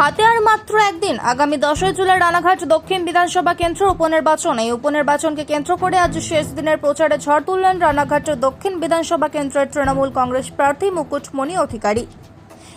হাতে আর মাত্র একদিন আগামী দশই জুলাই রানাঘাট দক্ষিণ বিধানসভা কেন্দ্র উপনির্বাচন। এই উপনির্বাচনকে কেন্দ্র করে আজ শেষ দিনের প্রচারে ঝড় তুললেন রানাঘাট দক্ষিণ বিধানসভা কেন্দ্রের তৃণমূল কংগ্রেস প্রার্থী মুকুটমণি অধিকারী।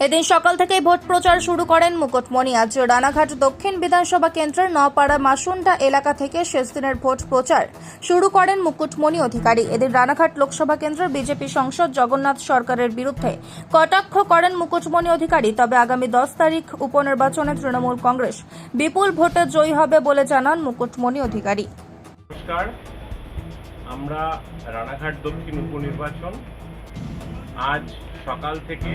এদিন সকাল থেকেই ভোট প্রচার শুরু করেন মুকুটমণি। আজ রানাঘাট দক্ষিণ বিধানসভা কেন্দ্রের নপাড়া মাসুন্ডা এলাকা থেকে শেষ দিনের ভোট প্রচার শুরু করেন মুকুটমণি অধিকারী। এদিন রানাঘাট লোকসভা কেন্দ্রের বিজেপি সংসদ জগন্নাথ সরকারের বিরুদ্ধে কটাক্ষ করেন মুকুটমণি অধিকারী। তবে আগামী দশ তারিখ উপনির্বাচনে তৃণমূল কংগ্রেস বিপুল ভোটে জয়ী হবে বলে জানান মুকুটমণি অধিকারী। আমরা রানাঘাট দক্ষিণ উপনির্বাচন আজ সকাল থেকে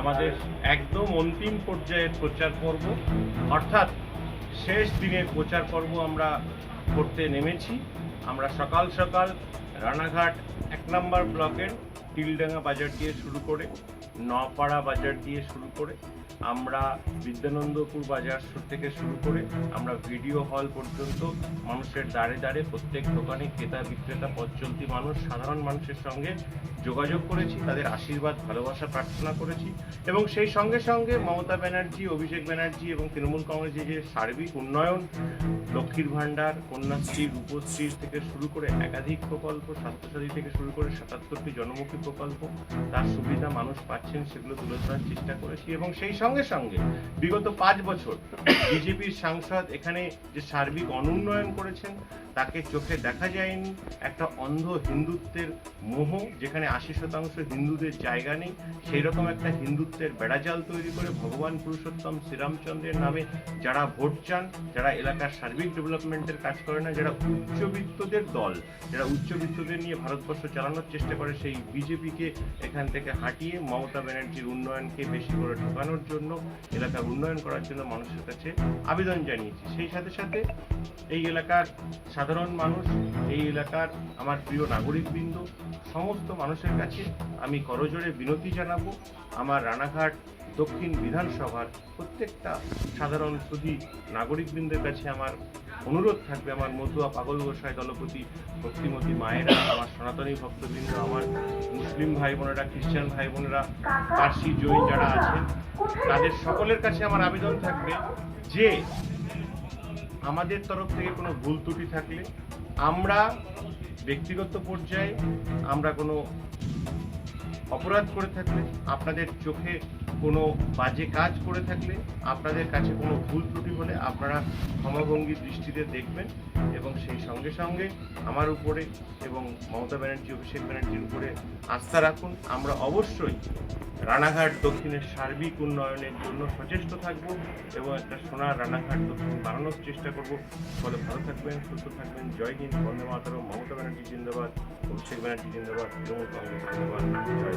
আমাদের একদম অন্তিম পর্যায়ের প্রচার পর্ব। অর্থাৎ শেষ দিনের প্রচার পর্ব আমরা করতে নেমেছি। আমরা সকাল সকাল রানাঘাট এক নম্বর ব্লকের তিলডাঙ্গা বাজার দিয়ে শুরু করে, নপাড়া বাজার দিয়ে শুরু করে আমরা বিদ্যানন্দপুর বাজার থেকে শুরু করে আমরা ভিডিও হল পর্যন্ত মানুষের দাঁড়ে দাঁড়ে প্রত্যেক দোকানে ক্রেতা, বিক্রেতা পথ চলতি মানুষ, সাধারণ মানুষের সঙ্গে যোগাযোগ করেছি, তাদের আশীর্বাদ, ভালোবাসা প্রার্থনা করেছি এবং সেই সঙ্গে সঙ্গে মমতা ব্যানার্জি, অভিষেক ব্যানার্জি এবং তৃণমূল কংগ্রেসের যে সার্বিক উন্নয়ন লক্ষ্মীর ভাণ্ডার, কন্যাশ্রী, রূপশ্রী থেকে শুরু করে একাধিক প্রকল্প, স্বাস্থ্যসাথী থেকে শুরু করে সাতাত্তরটি জনমুখী প্রকল্প, তার সুবিধা মানুষ পাচ্ছেন সেগুলো তুলে ধরার চেষ্টা করেছি এবং সেই সঙ্গে সঙ্গে বিগত পাঁচ বছর বিজেপির সাংসদ এখানে যে সার্বিক অনুন্নয়ন করেছেন, তাকে চোখে দেখা যায়নি। একটা অন্ধ হিন্দুত্বের মোহ যেখানে আশি শতাংশ হিন্দুদের জায়গা নেই সেই রকম একটা হিন্দুত্বের বেড়াজাল তৈরি করে ভগবান পুরুষোত্তম শ্রীরামচন্দ্রের নামে যারা ভোট চান, যারা এলাকার সার্বিক ডেভেলপমেন্টের কাজ করে না, যারা উচ্চবিত্তদের দল, যারা উচ্চবিত্তদের নিয়ে ভারতবর্ষ চালানোর চেষ্টা করে, সেই বিজেপিকে এখান থেকে হাঁটিয়ে মমতা ব্যানার্জির উন্নয়নকে বেশি করে ঢোকানোর জন্য, এলাকার উন্নয়ন করার জন্য মানুষের কাছে আবেদন জানিয়েছি। সেই সাথে সাথে এই এলাকার সাধারণ মানুষ, এই এলাকার আমার প্রিয় নাগরিকবৃন্দ, সমস্ত মানুষের কাছে আমি করজোড়ে বিনতি জানাব। আমার রানাঘাট দক্ষিণ বিধানসভার প্রত্যেকটা সাধারণ সুধী নাগরিকবৃন্দের কাছে আমার অনুরোধ থাকবে, আমার মধুয়া পাগল গোসাই দলপতি ভক্তিমতী মায়েরা, আমার সনাতনী ভক্তবৃন্দ, আমার মুসলিম ভাই বোনেরা খ্রিস্টান ভাই বোনেরা পার্সি জৈন যারা আছেন, তাদের সকলের কাছে আমার আবেদন থাকবে যে আমাদের তরফ থেকে কোনো ভুল ত্রুটি থাকলে আমরা ব্যক্তিগত পর্যায়ে আমরা কোনো অপরাধ করে থাকলে, আপনাদের চোখে কোনো বাজে কাজ করে থাকলে, আপনাদের কাছে কোনো ভুল ত্রুটি হলে আপনারা ক্ষমাভঙ্গির দৃষ্টিতে দেখবেন এবং সেই সঙ্গে সঙ্গে আমার উপরে এবং মমতা ব্যানার্জি, অভিষেক ব্যানার্জির উপরে আস্থা রাখুন। আমরা অবশ্যই রানাঘাট দক্ষিণের সার্বিক উন্নয়নের জন্য সচেষ্ট থাকব এবং একটা সোনার রানাঘাট দক্ষিণ বানানোর চেষ্টা করব। ফলে ভালো থাকবেন, সুস্থ থাকবেন। জয় হিন্দ, বন্দে মাতারম। মমতা ব্যানার্জি জিন্দাবাদ, অভিষেক ব্যানার্জি জিন্দাবাদ, তৃণমূল কংগ্রেস জিন্দাবাদ। জয়